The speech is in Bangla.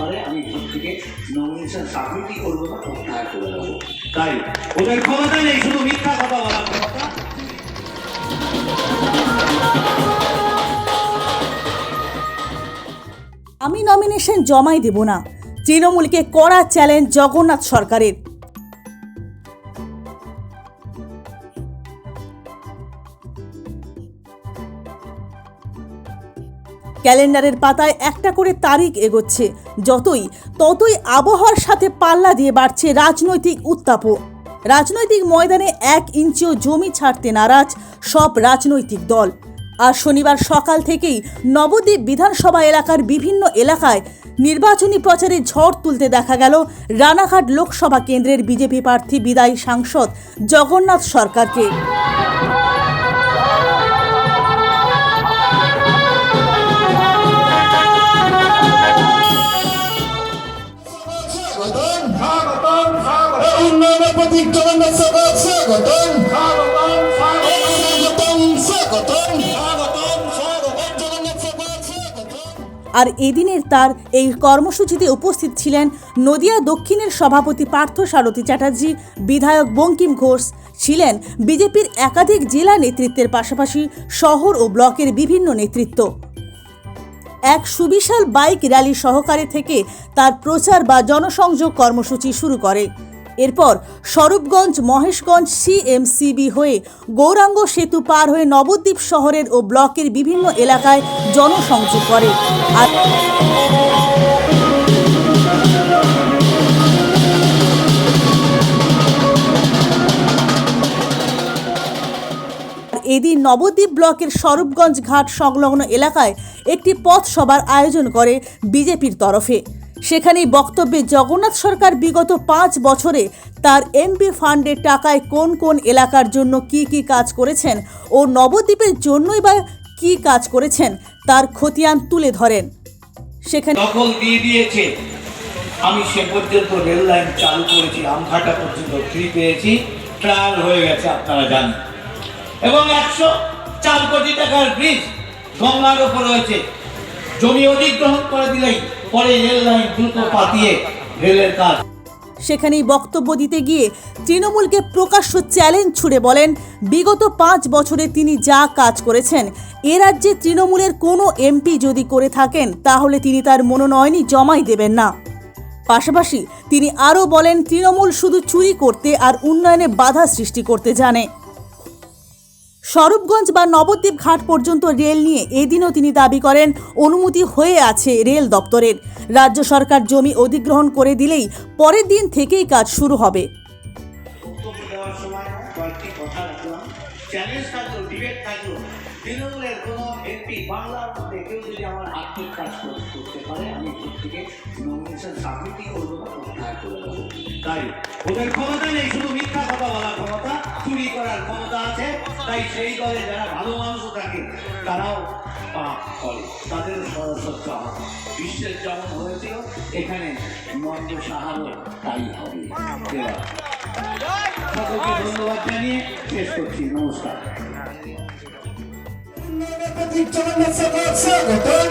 পারে, আমি ভোট থেকে নমিনেশন সাবমিটই করব না প্রত্যাহার করে দেবো তাই, ওদের ক্ষমতা নেই, শুধু মিথ্যা কথা বলার ক্ষমতা। আমি নমিনেশন জমাই দেব না। তৃণমূলকে কড়া চ্যালেঞ্জ জগন্নাথ সরকারের। ক্যালেন্ডারের পাতায় একটা করে তারিখ এগোচ্ছে। যতই, ততই আবহাওয়ার সাথে পাল্লা দিয়ে বাড়ছে রাজনৈতিক উত্তাপও। রাজনৈতিক ময়দানে এক ইঞ্চিও জমি ছাড়তে নারাজ সব রাজনৈতিক দল। আর শনিবার সকাল থেকেই নবদ্বীপ বিধানসভা এলাকার বিভিন্ন এলাকায় নির্বাচনী প্রচারে ঝড় তুলতে দেখা গেল রানাঘাট লোকসভা কেন্দ্রের বিজেপি প্রার্থী বিদায়ী সাংসদ জগন্নাথ সরকারকে। আর এদিনের তার এই কর্মসূচিতে উপস্থিত ছিলেন নদিয়া দক্ষিণের সভাপতি পার্থ সারথী চ্যাটার্জি বিধায়ক বঙ্কিম ঘোষ ছিলেন বিজেপির একাধিক জেলা নেতৃত্বের পাশাপাশি শহর ও ব্লকের বিভিন্ন নেতৃত্ব। এক সুবিশাল বাইক র্যালি সহকারে থেকে তার প্রচার বা জনসংযোগ কর্মসূচি শুরু করে। এরপর স্বরূপগঞ্জ, মহেশগঞ্জ সিএমসিবি হয়ে গৌরাঙ্গ সেতু পার হয়ে নবদ্বীপ শহরের ও ব্লকের বিভিন্ন এলাকায় জনসংযোগ করে। আর এদিন নবদ্বীপ ব্লকের স্বরূপগঞ্জ ঘাট সংলগ্ন এলাকায় একটি পথ সভার আয়োজন করে বিজেপির তরফে। সেখানেই বক্তব্যে জগন্নাথ সরকার বিগত পাঁচ বছরে তার এমপি ফান্ডের টাকায় কোন কোন এলাকার জন্য কি কি কাজ করেছেন ও নবদ্বীপের জন্যই বা কি কাজ করেছেন তার খতিয়ান তুলে ধরেন। সেখানে দখল দিয়ে দিয়েছে। আমি সে পর্যন্ত রেল লাইন চালু করেছি, আমঘাটা পর্যন্ত ফ্রি পেয়েছি। ট্রায়াল হয়ে গেছে, আপনারা জানেন। এবং একশো চার কোটি টাকার ব্রিজ গঙ্গার ওপর রয়েছে। জমি অধিগ্রহণ করে দিলেই পরে দ্রুত পাতিয়ে রেলের কাজ। সেখানেই বক্তব্য দিতে গিয়ে তৃণমূলকে প্রকাশ্য চ্যালেঞ্জ ছুড়ে বলেন, বিগত পাঁচ বছরে তিনি যা কাজ করেছেন, এ রাজ্যে তৃণমূলের কোনো এমপি যদি করে থাকেন, তাহলে তিনি তার মনোনয়নই জমাই দেবেন না। পাশাপাশি তিনি আরও বলেন, তৃণমূল শুধু চুরি করতে আর উন্নয়নে বাধা সৃষ্টি করতে জানে। স্বরূপগঞ্জ বা নবদ্বীপ ঘাট পর্যন্ত রেল নিয়ে এদিনও তিনি দাবি করেন অনুমতি হয়ে আছে রেল দপ্তরের। রাজ্য সরকার জমি অধিগ্রহণ করে দিলেই পরের দিন থেকেই কাজ শুরু হবে। বক্তব্য দেওয়ার সময় কয়েকটি কথা রাখলাম চ্যালেঞ্জ থাকল ডিবেট থাকল। তৃণমূলের কোনো এমপি বাংলার মধ্যে কেউ যদি আমার আর্থিক কাজ করতে পারে আমি থেকে নমিনেশন সাবমিটই করব না করে দেবো। তাই ওদের ক্ষমতা নেই শুধু মিথ্যা তাই সেই দলে যারা ভালো মানুষও থাকে, তারাও পাপ করে। সরস্বত্ব হবে বিশ্বের যেমন হয়েছিল, এখানে মন্দ সাহারও তাই হবে। সকলকে ধন্যবাদ জানিয়ে শেষ করছি। নমস্কার। স্বাগতম